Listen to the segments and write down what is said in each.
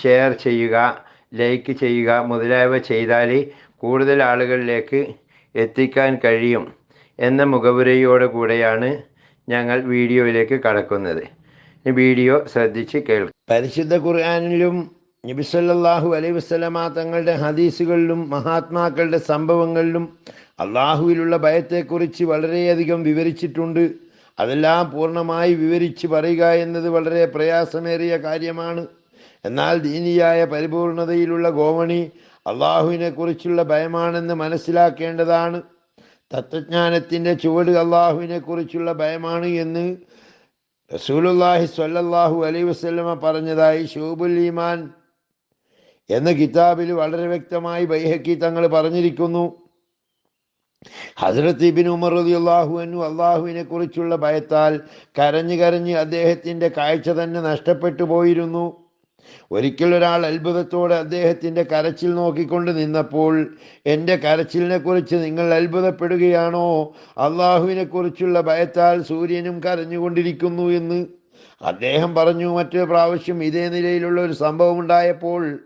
Share ചെയ്യുക like ചെയ്യുക മുതലായവ ചെയ്താൽ കൂടുതൽ ആളുകളിലേക്ക് എത്തിക്കാൻ കഴിയും എന്ന മുഖവുരയോട് കൂടെയാണ് ഞങ്ങൾ വീഡിയോയിലേക്ക് കടക്കുന്നത്. വീഡിയോ ശ്രദ്ധിച്ച് കേൾക്കും പരിശുദ്ധ ഖുർആാനിലും നബിസല്ലാഹു അലൈഹി വസ്ലമ തങ്ങളുടെ ഹദീസുകളിലും മഹാത്മാക്കളുടെ സംഭവങ്ങളിലും അള്ളാഹുവിലുള്ള ഭയത്തെക്കുറിച്ച് വളരെയധികം വിവരിച്ചിട്ടുണ്ട്. അതെല്ലാം പൂർണമായി വിവരിച്ച് പറയുക എന്നത് വളരെ പ്രയാസമേറിയ കാര്യമാണ്. എന്നാൽ ദീനിയായ പരിപൂർണതയിലുള്ള ഗോവണി അള്ളാഹുവിനെ കുറിച്ചുള്ള ഭയമാണെന്ന് മനസ്സിലാക്കേണ്ടതാണ്. തത്വജ്ഞാനത്തിന്റെ ചുവട് അള്ളാഹുവിനെ കുറിച്ചുള്ള ഭയമാണ് എന്ന് റസൂലുല്ലാഹി സ്വല്ലല്ലാഹു അലൈഹി വസല്ലമ പറഞ്ഞതായി ഷൂബുൽ ഈമാൻ എന്ന കിതാബിൽ വളരെ വ്യക്തമായി ബൈഹക്കി തങ്ങൾ പറഞ്ഞിരിക്കുന്നു. ഹസ്രത്ത് ഇബിൻ ഉമർ റളിയല്ലാഹു അൻഹു അള്ളാഹുവിനെ കുറിച്ചുള്ള ഭയത്താൽ കരഞ്ഞു കരഞ്ഞ് അദ്ദേഹത്തിന്റെ കാഴ്ച തന്നെ നഷ്ടപ്പെട്ടു പോയിരുന്നു. ഒരിക്കൽ ഒരാൾ അത്ഭുതത്തോടെ അദ്ദേഹത്തിന്റെ കരച്ചിൽ നോക്കിക്കൊണ്ട് നിന്നപ്പോൾ എന്റെ കരച്ചിലിനെ കുറിച്ച് നിങ്ങൾ അത്ഭുതപ്പെടുകയാണോ? അള്ളാഹുവിനെ കുറിച്ചുള്ള ഭയത്താൽ സൂര്യനും കരഞ്ഞുകൊണ്ടിരിക്കുന്നു എന്ന്. അദ്ദേഹം പറഞ്ഞു മറ്റൊരു പ്രാവശ്യം ഇതേ നിലയിലുള്ള ഒരു സംഭവം ഉണ്ടായപ്പോൾ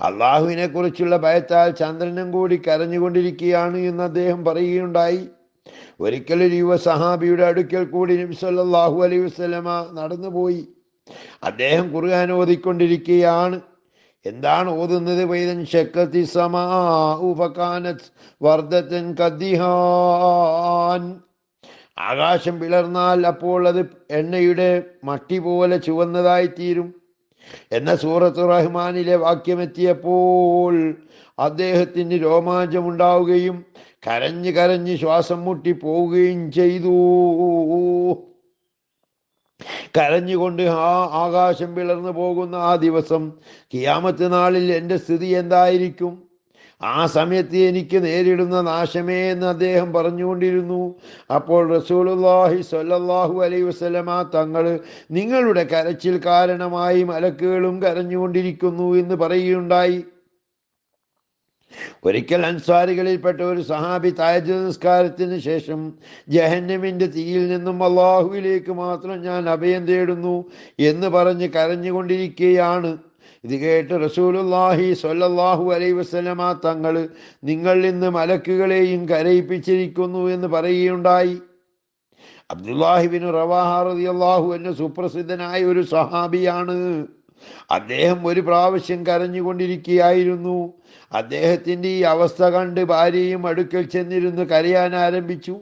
അള്ളാഹുവിനെ കുറിച്ചുള്ള ഭയത്താൽ ചന്ദ്രനും കൂടി കരഞ്ഞുകൊണ്ടിരിക്കുകയാണ് എന്ന് അദ്ദേഹം പറയുകയുണ്ടായി. ഒരിക്കൽ ഒരു യുവ സഹാബിയുടെ അടുക്കൽ കൂടി നബി സല്ലല്ലാഹു അലൈഹി നടന്നുപോയി. അദ്ദേഹം ഖുർആൻ ഓതിക്കൊണ്ടിരിക്കുകയാണ് എന്താണ് ഓതുന്നത്? വൈദൻ ശക്തി സമാ ഉപകാന വർദ്ധത്തൻ കദ്ദിഹാൻ ആകാശം പിളർന്നാൽ അപ്പോൾ അത് എണ്ണയുടെ മട്ടി പോലെ ചുവന്നതായി തീരും എന്ന സൂറത്ത് റഹ്മാനിലെ വാക്യമെത്തിയപ്പോൾ അദ്ദേഹത്തിന് രോമാഞ്ചമുണ്ടാവുകയും കരഞ്ഞ് കരഞ്ഞ് ശ്വാസം മുട്ടി പോവുകയും ചെയ്തു. കരഞ്ഞുകൊണ്ട് ആ ആകാശം പിളർന്നു പോകുന്ന ആ ദിവസം കിയാമത്ത് നാളിൽ എന്റെ സ്ഥിതി എന്തായിരിക്കും? ആ സമയത്ത് എനിക്ക് നേരിടുന്ന നാശമേ എന്ന് അദ്ദേഹം പറഞ്ഞുകൊണ്ടിരുന്നു. അപ്പോൾ റസൂലുള്ളാഹി സ്വല്ലല്ലാഹു അലൈ വസ്ലമ തങ്ങൾ നിങ്ങളുടെ കരച്ചിൽ കാരണമായി മലക്കുകളും കരഞ്ഞുകൊണ്ടിരിക്കുന്നു എന്ന് പറയുകയുണ്ടായി. ഒരിക്കൽ അൻസ്വാരികളിൽപ്പെട്ട ഒരു സഹാബി താജ് നിസ്കാരത്തിന് ശേഷം ജഹന്നമിന്റെ തീയിൽ നിന്നും അള്ളാഹുവിലേക്ക് മാത്രം ഞാൻ അഭയം തേടുന്നു എന്ന് പറഞ്ഞ് കരഞ്ഞുകൊണ്ടിരിക്കുകയാണ്. ഇത് കേട്ട് റസൂലുല്ലാഹി സൊല്ലാഹു അലൈ വസ്ലമ തങ്ങൾ നിങ്ങൾ ഇന്ന് മലക്കുകളെയും കരയിപ്പിച്ചിരിക്കുന്നു എന്ന് പറയുകയുണ്ടായി. അബ്ദുല്ലാഹിബിൻ റവാഹ റളിയല്ലാഹു എന്ന സുപ്രസിദ്ധനായ ഒരു സഹാബിയാണ്. അദ്ദേഹം ഒരു പ്രാവശ്യം കരഞ്ഞുകൊണ്ടിരിക്കുകയായിരുന്നു. അദ്ദേഹത്തിന്റെ ഈ അവസ്ഥ കണ്ട് ഭാര്യയും അടുക്കൽ ചെന്നിരുന്ന് കരയാൻ ആരംഭിച്ചു.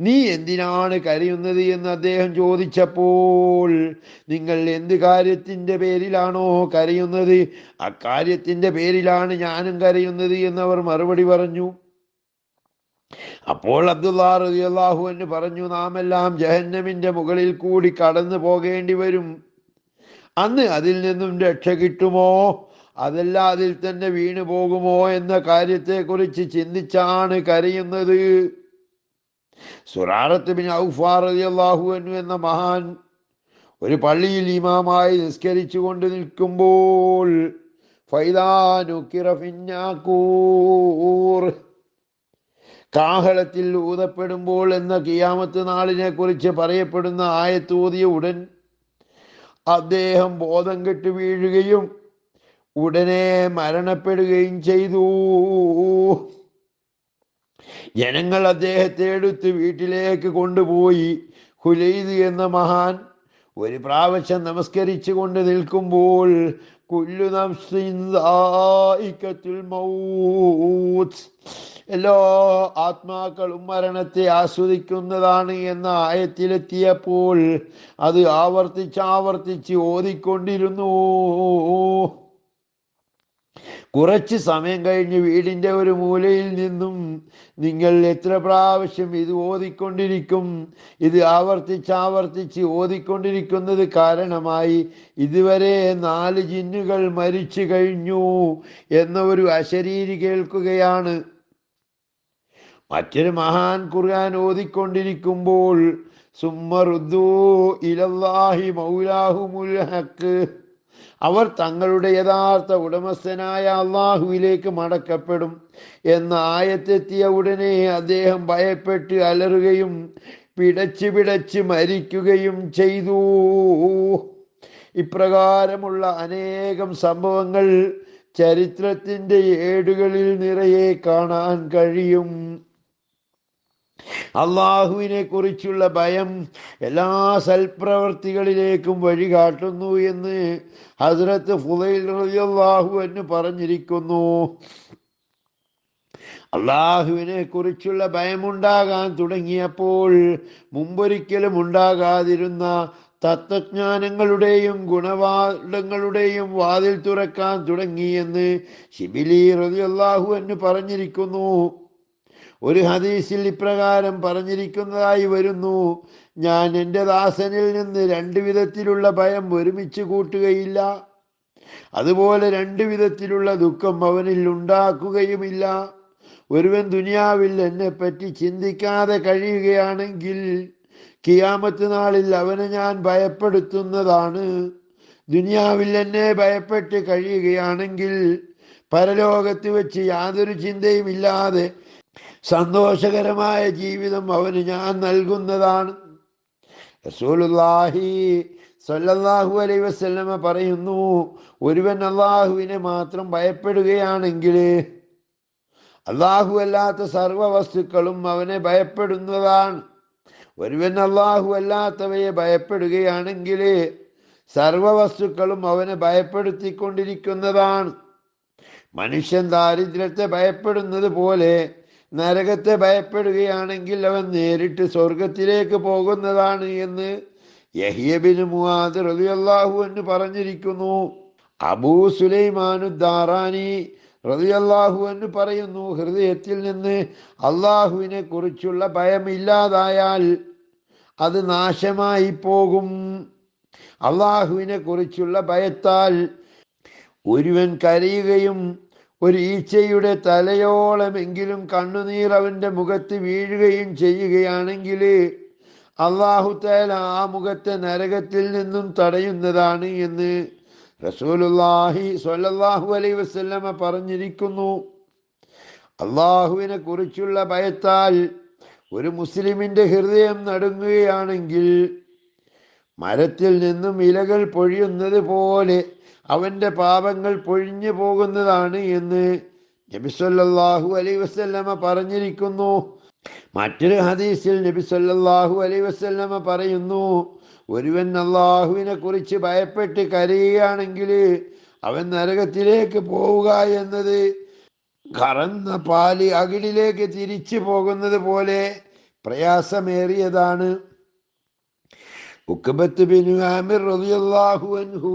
നീ എന്തിനാണ് കരയുന്നത്? എന്ന് അദ്ദേഹം ചോദിച്ചപ്പോൾ നിങ്ങൾ എന്ത് കാര്യത്തിന്റെ പേരിലാണോ കരയുന്നത്? അക്കാര്യത്തിന്റെ പേരിലാണ് ഞാനും കരയുന്നത് എന്നവർ മറുപടി പറഞ്ഞു. അപ്പോൾ അബ്ദുല്ലാ റളിയല്ലാഹു എന്ന് പറഞ്ഞു നാമെല്ലാം ജഹന്നമിന്റെ മുകളിൽ കൂടി കടന്നു പോകേണ്ടി വരും. അന്ന് അതിൽ നിന്നും രക്ഷ കിട്ടുമോ? അതല്ല അതിൽ തന്നെ വീണു പോകുമോ എന്ന കാര്യത്തെക്കുറിച്ച് ചിന്തിച്ചാണ് കരയുന്നത്. സുറാറത്ത് ബിൻ ഔഫാർ റളിയല്ലാഹു അൻഹു എന്ന മഹാൻ ഒരു പള്ളിയിൽ ഇമാമായി നിസ്കരിച്ചു കൊണ്ട് നിൽക്കുമ്പോൾ കാഹളത്തിൽ ഊതപ്പെടുമ്പോൾ എന്ന കിയാമത്ത് നാളിനെ കുറിച്ച് പറയപ്പെടുന്ന ആയത്തൂതിയ ഉടൻ അദ്ദേഹം ബോധം കെട്ട് വീഴുകയും ഉടനെ മരണപ്പെടുകയും ചെയ്തു. ജനങ്ങൾ അദ്ദേഹത്തെ എടുത്ത് വീട്ടിലേക്ക് കൊണ്ടുപോയി. ഹുലൈദ് എന്ന മഹാൻ ഒരു പ്രാവശ്യം നമസ്കരിച്ചു കൊണ്ട് നിൽക്കുമ്പോൾ കുല്ലു നംസിൻ എല്ലാ ആത്മാക്കളും മരണത്തെ ആസ്വദിക്കുന്നതാണ് എന്ന ആയത്തിലെത്തിയപ്പോൾ അത് ആവർത്തിച്ച് ആവർത്തിച്ച് ഓതിക്കൊണ്ടിരുന്നു. കുറച്ച് സമയം കഴിഞ്ഞ് വീടിന്റെ ഒരു മൂലയിൽ നിന്നും നിങ്ങൾ എത്ര പ്രാവശ്യം ഇത് ഓതിക്കൊണ്ടിരിക്കും? ഇത് ആവർത്തിച്ച് ആവർത്തിച്ച് ഓതിക്കൊണ്ടിരിക്കുന്നത് കാരണമായി ഇതുവരെ നാല് ജിന്നുകൾ മരിച്ചു കഴിഞ്ഞു എന്ന ഒരു അശരീരി കേൾക്കുകയാണ്. മറ്റൊരു മഹാൻ ഖുർആൻ ഓതിക്കൊണ്ടിരിക്കുമ്പോൾ അവർ തങ്ങളുടെ യഥാർത്ഥ ഉടമസ്ഥനായ അള്ളാഹുവിലേക്ക് മടക്കപ്പെടും. എന്ന ആയത്തെത്തിയ ഉടനെ അദ്ദേഹം ഭയപ്പെട്ട് അലറുകയും പിടച്ച് പിടച്ച് മരിക്കുകയും ചെയ്തു. ഇപ്രകാരമുള്ള അനേകം സംഭവങ്ങൾ ചരിത്രത്തിന്റെ ഏടുകളിൽ നിറയെ കാണാൻ കഴിയും. അള്ളാഹുവിനെ കുറിച്ചുള്ള ഭയം എല്ലാ സൽപ്രവർത്തികളിലേക്കും വഴികാട്ടുന്നു എന്ന് ഹസ്രത്ത് ഫുലൈൽ റളിയല്ലാഹു എന്ന് പറഞ്ഞിരിക്കുന്നു. അള്ളാഹുവിനെ കുറിച്ചുള്ള ഭയമുണ്ടാകാൻ തുടങ്ങിയപ്പോൾ മുമ്പൊരിക്കലും ഉണ്ടാകാതിരുന്ന തത്വജ്ഞാനങ്ങളുടെയും ഗുണവാദങ്ങളുടെയും വാതിൽ തുറക്കാൻ തുടങ്ങിയെന്ന് ഷിബിലി റളിയല്ലാഹു എന്ന് പറഞ്ഞിരിക്കുന്നു. ഒരു ഹദീസിൽ ഇപ്രകാരം പറഞ്ഞിരിക്കുന്നതായി വരുന്നു. ഞാൻ എന്റെ ദാസനിൽ നിന്ന് രണ്ട് വിധത്തിലുള്ള ഭയം ഒരുമിച്ച് കൂട്ടുകയില്ല. അതുപോലെ രണ്ട് വിധത്തിലുള്ള ദുഃഖം അവനിൽ ഉണ്ടാക്കുകയുമില്ല. ഒരുവൻ ദുനിയാവിൽ എന്നെപ്പറ്റി ചിന്തിക്കാതെ കഴിയുകയാണെങ്കിൽ കിയാമത്ത് നാളിൽ അവനെ ഞാൻ ഭയപ്പെടുത്തുന്നതാണ്. ദുനിയാവിൽ എന്നെ ഭയപ്പെട്ട് കഴിയുകയാണെങ്കിൽ പരലോകത്ത് വെച്ച് യാതൊരു ചിന്തയും ഇല്ലാതെ സന്തോഷകരമായ ജീവിതം അവന് ഞാൻ നൽകുന്നതാണ്. റസൂലുല്ലാഹി സല്ലല്ലാഹു അലൈഹി വസല്ലമ പറയുന്നു ഒരുവൻ അള്ളാഹുവിനെ മാത്രം ഭയപ്പെടുകയാണെങ്കിൽ അള്ളാഹു അല്ലാത്ത സർവ വസ്തുക്കളും അവനെ ഭയപ്പെടുന്നതാണ്. ഒരുവൻ അള്ളാഹു അല്ലാത്തവയെ ഭയപ്പെടുകയാണെങ്കിൽ സർവ വസ്തുക്കളും അവനെ ഭയപ്പെടുത്തിക്കൊണ്ടിരിക്കുന്നതാണ്. മനുഷ്യൻ ദാരിദ്ര്യത്തെ ഭയപ്പെടുന്നത് പോലെ നരകത്തെ ഭയപ്പെടുകയാണെങ്കിൽ അവൻ നേരിട്ട് സ്വർഗത്തിലേക്ക് പോകുന്നതാണ് എന്ന് യഹിയബിന് മുഹാദ് റളിയല്ലാഹു എന്ന് പറഞ്ഞിരിക്കുന്നു. അബൂ സുലൈമാനു ദാറാനി റളിയല്ലാഹു എന്ന് പറയുന്നു ഹൃദയത്തിൽ നിന്ന് അള്ളാഹുവിനെ കുറിച്ചുള്ള ഭയമില്ലാതായാൽ അത് നാശമായി പോകും. അള്ളാഹുവിനെ കുറിച്ചുള്ള ഭയത്താൽ ഒരുവൻ കരയുകയും ഒരു ഈച്ചയുടെ തലയോളമെങ്കിലും കണ്ണുനീർ അവന്റെ മുഖത്ത് വീഴുകയും ചെയ്യുകയാണെങ്കിൽ അള്ളാഹു തആല ആ മുഖത്തെ നരകത്തിൽ നിന്നും തടയുന്നതാണ് എന്ന് റസൂലുള്ളാഹി സ്വല്ലല്ലാഹു അലൈ വസല്ലമ പറഞ്ഞിരിക്കുന്നു. അള്ളാഹുവിനെ കുറിച്ചുള്ള ഭയത്താൽ ഒരു മുസ്ലിമിന്റെ ഹൃദയം നടുങ്ങുകയാണെങ്കിൽ മരത്തിൽ നിന്നും ഇലകൾ പൊഴിയുന്നത് പോലെ അവന്റെ പാപങ്ങൾ പൊഴിഞ്ഞു പോകുന്നതാണ് എന്ന് നബിസ്വല്ലാഹു അലൈ വസല്ലമ പറഞ്ഞിരിക്കുന്നു. മറ്റൊരു ഹദീസിൽ നബിസ്വല്ലാഹു അലൈ വസല്ലമ പറയുന്നു ഒരുവൻ അള്ളാഹുവിനെ കുറിച്ച് ഭയപ്പെട്ട് കരയുകയാണെങ്കിൽ അവൻ നരകത്തിലേക്ക് പോവുക എന്നത് കറന്ന പാൽ അകിടിലേക്ക് തിരിച്ചു പോകുന്നത് പോലെ പ്രയാസമേറിയതാണ്. ബിൻ ആമിർ റളിയല്ലാഹു അൻഹു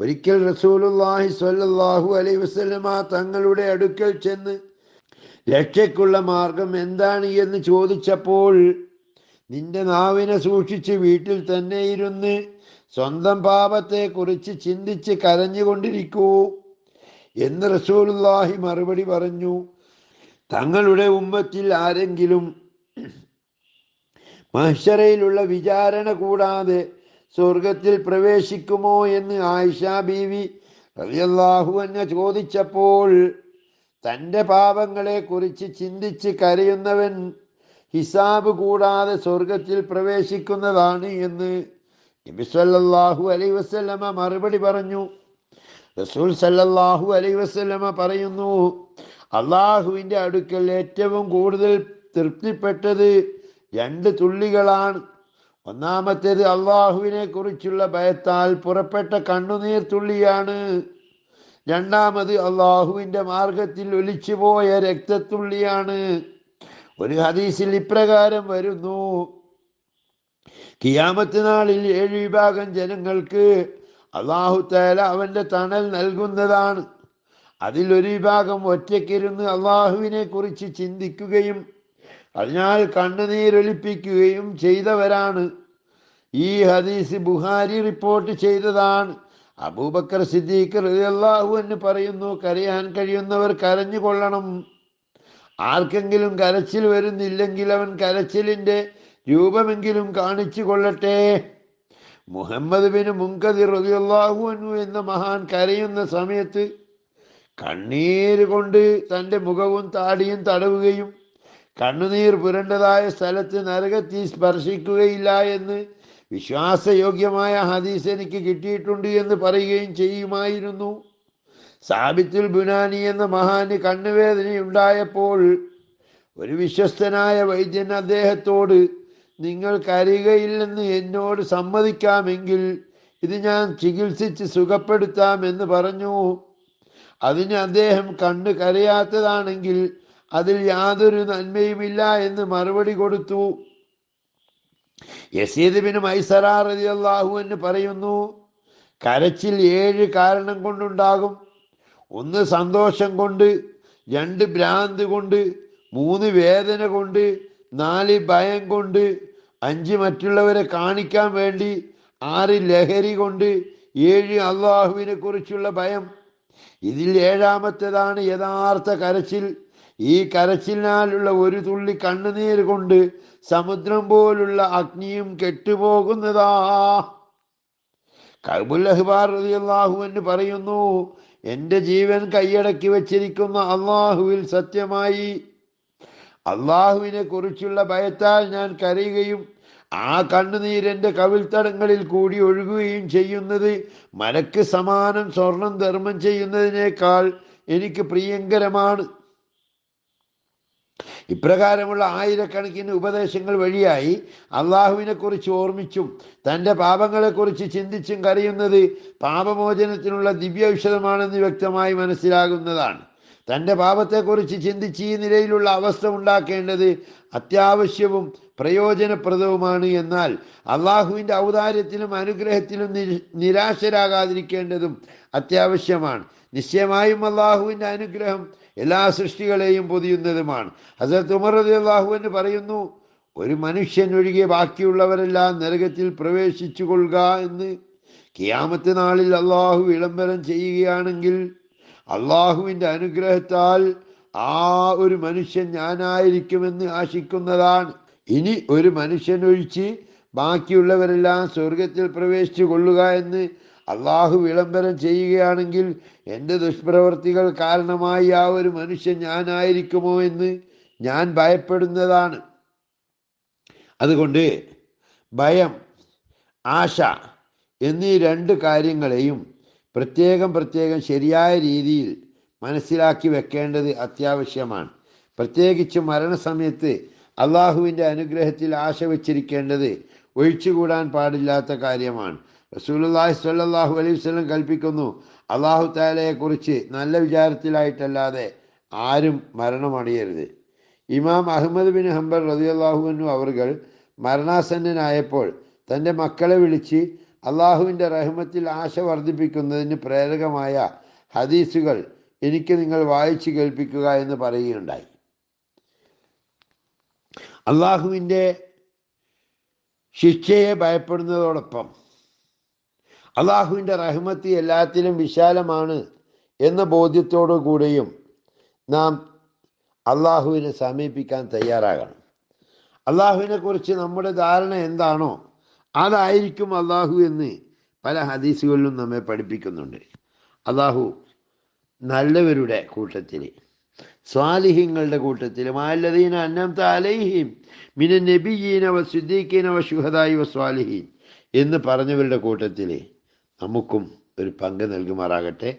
ഒരിക്കൽ റസൂലുല്ലാഹി സ്വല്ലല്ലാഹു അലൈ വസ്ലമ തങ്ങളുടെ അടുക്കൽ ചെന്ന് രക്ഷയ്ക്കുള്ള മാർഗം എന്താണ്? എന്ന് ചോദിച്ചപ്പോൾ നിന്റെ നാവിനെ സൂക്ഷിച്ച് വീട്ടിൽ തന്നെ ഇരുന്ന് സ്വന്തം പാപത്തെക്കുറിച്ച് ചിന്തിച്ച് കരഞ്ഞുകൊണ്ടിരിക്കൂ. എന്ന് റസൂലുല്ലാഹി മറുപടി പറഞ്ഞു. തങ്ങളുടെ ഉമ്മത്തിൽ ആരെങ്കിലും മഹ്ശറയിലുള്ള വിചാരണ കൂടാതെ സ്വർഗത്തിൽ പ്രവേശിക്കുമോ എന്ന് ആയിഷ ബീവി റബിയല്ലാഹു എന്നെ ചോദിച്ചപ്പോൾ തന്റെ പാപങ്ങളെ കുറിച്ച് ചിന്തിച്ച് കരയുന്നവൻ ഹിസാബ് കൂടാതെ സ്വർഗത്തിൽ പ്രവേശിക്കുന്നതാണ് എന്ന് നബി അലൈ അലൈഹി വസല്ലമ മറുപടി പറഞ്ഞു. റസൂൽ സല്ലാഹു അലൈ വസല്ലമ പറയുന്നു അള്ളാഹുവിന്റെ അടുക്കൽ ഏറ്റവും കൂടുതൽ തൃപ്തിപ്പെട്ടത് രണ്ട് തുള്ളികളാണ്. ഒന്നാമത്തേത് അള്ളാഹുവിനെ കുറിച്ചുള്ള ഭയത്താൽ പുറപ്പെട്ട കണ്ണുനീർ തുള്ളിയാണ്. രണ്ടാമത് അള്ളാഹുവിന്റെ മാർഗത്തിൽ ഒലിച്ചുപോയ രക്തത്തുള്ളിയാണ്. ഒരു ഹദീസിൽ ഇപ്രകാരം വരുന്നു. കിയാമത്ത് നാളിൽ ഏഴ് വിഭാഗം ജനങ്ങൾക്ക് അള്ളാഹു തേല അവന്റെ തണൽ നൽകുന്നതാണ്. അതിലൊരു വിഭാഗം ഒറ്റയ്ക്കിരുന്ന് അള്ളാഹുവിനെ കുറിച്ച് ചിന്തിക്കുകയും അതിനാൽ കണ്ണുനീരൊലിപ്പിക്കുകയും ചെയ്തവരാണ്. ഈ ഹദീസ് ബുഹാരി റിപ്പോർട്ട് ചെയ്തതാണ്. അബൂബക്കർ സിദ്ദീഖ് റളിയല്ലാഹു എന്ന് പറയുന്നു കരയാൻ കഴിയുന്നവർ കരഞ്ഞുകൊള്ളണം ആർക്കെങ്കിലും കരച്ചിൽ വരുന്നില്ലെങ്കിൽ അവൻ കരച്ചിലിന്റെ രൂപമെങ്കിലും കാണിച്ചു കൊള്ളട്ടെ. മുഹമ്മദ് ബിൻ മുങ്കതി റളിയല്ലാഹു അൻഹു എന്ന മഹാൻ കരയുന്ന സമയത്ത് കണ്ണീര് കൊണ്ട് തന്റെ മുഖവും താടിയും തടവുകയും കണ്ണുനീർ പുരണ്ടതായ സ്ഥലത്ത് നരകത്തി സ്പർശിക്കുകയില്ല എന്ന് വിശ്വാസയോഗ്യമായ ഹദീസ് എനിക്ക് കിട്ടിയിട്ടുണ്ട് എന്ന് പറയുകയും ചെയ്യുമായിരുന്നു. സാബിത്തുൽ ബുനാനി എന്ന മഹാന് കണ്ണുവേദനയുണ്ടായപ്പോൾ ഒരു വിശ്വസ്തനായ വൈദ്യൻ അദ്ദേഹത്തോട് നിങ്ങൾ കരയുകയില്ലെന്ന് എന്നോട് സമ്മതിക്കാമെങ്കിൽ ഇത് ഞാൻ ചികിത്സിച്ച് സുഖപ്പെടുത്താം എന്ന് പറഞ്ഞു. അതിന് അദ്ദേഹം കണ്ണ് കരയാത്തതാണെങ്കിൽ അതിൽ യാതൊരു നന്മയുമില്ല എന്ന് മറുപടി കൊടുത്തു. യസീദ് ബിൻ റതി റളിയല്ലാഹു എന്ന് പറയുന്നു കരച്ചിൽ ഏഴ് കാരണം കൊണ്ടുണ്ടാകും. ഒന്ന് സന്തോഷം കൊണ്ട് രണ്ട് ഭ്രാന്ത് കൊണ്ട് മൂന്ന് വേദന കൊണ്ട് നാല് ഭയം കൊണ്ട് അഞ്ച് മറ്റുള്ളവരെ കാണിക്കാൻ വേണ്ടി ആറ് ലഹരി കൊണ്ട് ഏഴ് അള്ളാഹുവിനെ കുറിച്ചുള്ള ഭയം. ഇതിൽ ഏഴാമത്തേതാണ് യഥാർത്ഥ കരച്ചിൽ. ഈ കരച്ചിലിനാലുള്ള ഒരു തുള്ളി കണ്ണുനീർ കൊണ്ട് സമുദ്രം പോലുള്ള അഗ്നിയും കെട്ടുപോകുന്നതാ. കബുൽ അഹ്ബാർ എന്ന് പറയുന്നു എന്റെ ജീവൻ കൈയടക്കി വച്ചിരിക്കുന്ന അള്ളാഹുവിൽ സത്യമായി. അള്ളാഹുവിനെ കുറിച്ചുള്ള ഭയത്താൽ ഞാൻ കരയുകയും ആ കണ്ണുനീരെന്റെ കവിൽത്തടങ്ങളിൽ കൂടി ഒഴുകുകയും ചെയ്യുന്നത് മലക്ക് സമാനം സ്വർണം ധർമ്മം ചെയ്യുന്നതിനേക്കാൾ എനിക്ക് പ്രിയങ്കരമാണ്. ഇപ്രകാരമുള്ള ആയിരക്കണക്കിന് ഉപദേശങ്ങൾ വഴിയായി അള്ളാഹുവിനെ കുറിച്ച് ഓർമ്മിച്ചും തന്റെ പാപങ്ങളെക്കുറിച്ച് ചിന്തിച്ചും കരയുന്നത് പാപമോചനത്തിനുള്ള ദിവ്യൌഷധമാണെന്ന് വ്യക്തമായി മനസ്സിലാകുന്നതാണ്. തന്റെ പാപത്തെക്കുറിച്ച് ചിന്തിച്ച് ഈ നിലയിലുള്ള അവസ്ഥ ഉണ്ടാക്കേണ്ടത് അത്യാവശ്യവും പ്രയോജനപ്രദവുമാണ് എന്നാൽ അള്ളാഹുവിന്റെ ഔദാര്യത്തിലും അനുഗ്രഹത്തിലും നിരാശരാകാതിരിക്കേണ്ടതും അത്യാവശ്യമാണ്. നിശ്ചയമായും അള്ളാഹുവിന്റെ അനുഗ്രഹം എല്ലാ സൃഷ്ടികളെയും പൊതിയുന്നതുമാണ്. ഹസരത്ത് ഉമർ എന്ന് പറയുന്നു ഒരു മനുഷ്യൻ ഒഴികെ ബാക്കിയുള്ളവരെല്ലാം നരകത്തിൽ പ്രവേശിച്ചു കൊള്ളുക എന്ന് കിയാമത്ത് നാളിൽ അള്ളാഹു വിളംബരം ചെയ്യുകയാണെങ്കിൽ അള്ളാഹുവിന്റെ അനുഗ്രഹത്താൽ ആ ഒരു മനുഷ്യൻ ഞാനായിരിക്കുമെന്ന് ആശിക്കുന്നതാണ്. ഇനി ഒരു മനുഷ്യൻ ഒഴിച്ച് ബാക്കിയുള്ളവരെല്ലാം സ്വർഗത്തിൽ പ്രവേശിച്ചു കൊള്ളുക എന്ന് അള്ളാഹു വിളംബരം ചെയ്യുകയാണെങ്കിൽ എന്റെ ദുഷ്പ്രവൃത്തികൾ കാരണമായി ആ ഒരു മനുഷ്യൻ ഞാനായിരിക്കുമോ എന്ന് ഞാൻ ഭയപ്പെടുന്നതാണ്. അതുകൊണ്ട് ഭയം ആശ എന്നീ രണ്ട് കാര്യങ്ങളെയും പ്രത്യേകം പ്രത്യേകം ശരിയായ രീതിയിൽ മനസ്സിലാക്കി വെക്കേണ്ടത് അത്യാവശ്യമാണ്. പ്രത്യേകിച്ച് മരണസമയത്ത് അള്ളാഹുവിന്റെ അനുഗ്രഹത്തിൽ ആശ വച്ചിരിക്കേണ്ടത് ഒഴിച്ചുകൂടാൻ പാടില്ലാത്ത കാര്യമാണ്. റസൂലുള്ളാഹി സ്വല്ലല്ലാഹു അലൈഹി വസല്ലം കൽപ്പിക്കുന്നു അള്ളാഹു താലയെക്കുറിച്ച് നല്ല വിചാരത്തിലായിട്ടല്ലാതെ ആരും മരണമണിയരുത്. ഇമാം അഹമ്മദ് ബിൻ ഹംബർ റളിയല്ലാഹു അവർകൾ മരണാസന്നനായപ്പോൾ തന്റെ മക്കളെ വിളിച്ച് അള്ളാഹുവിന്റെ റഹ്മത്തിൽ ആശ വർദ്ധിപ്പിക്കുന്നതിന് പ്രേരകമായ ഹദീസുകൾ എനിക്ക് നിങ്ങൾ വായിച്ചു കേൾപ്പിക്കുക എന്ന് പറയുകയുണ്ടായി. അള്ളാഹുവിന്റെ ശിക്ഷയെ ഭയപ്പെടുന്നതോടൊപ്പം അള്ളാഹുവിന്റെ റഹ്മത്ത് എല്ലാത്തിലും വിശാലമാണ് എന്ന ബോധ്യത്തോടു കൂടെയും നാം അള്ളാഹുവിനെ സമീപിക്കാൻ തയ്യാറാകണം. അള്ളാഹുവിനെ കുറിച്ച് നമ്മുടെ ധാരണ എന്താണോ അതായിരിക്കും അള്ളാഹു എന്ന് പല ഹദീസുകളിലും നമ്മെ പഠിപ്പിക്കുന്നുണ്ട്. അള്ളാഹു നല്ലവരുടെ കൂട്ടത്തിൽ സ്വാലിഹ്യങ്ങളുടെ കൂട്ടത്തിൽ മാലദീന അന്നംത അലൈഹിം മിന നബിയീന വ സിദ്ദീഖീന വ ശുഹദായി വ സ്വാലിഹീൻ എന്ന് പറഞ്ഞവരുടെ കൂട്ടത്തിൽ നമുക്കും ഒരു പങ്ക് നൽകുമാറാകട്ടെ.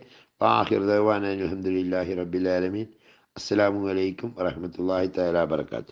വാഹിർ ദവാൻ അലഹമുല്ലാഹി അസ്സലാമു അലൈക്കും വറഹമത്തല്ലാഹി തആല വബറകാതുഹു.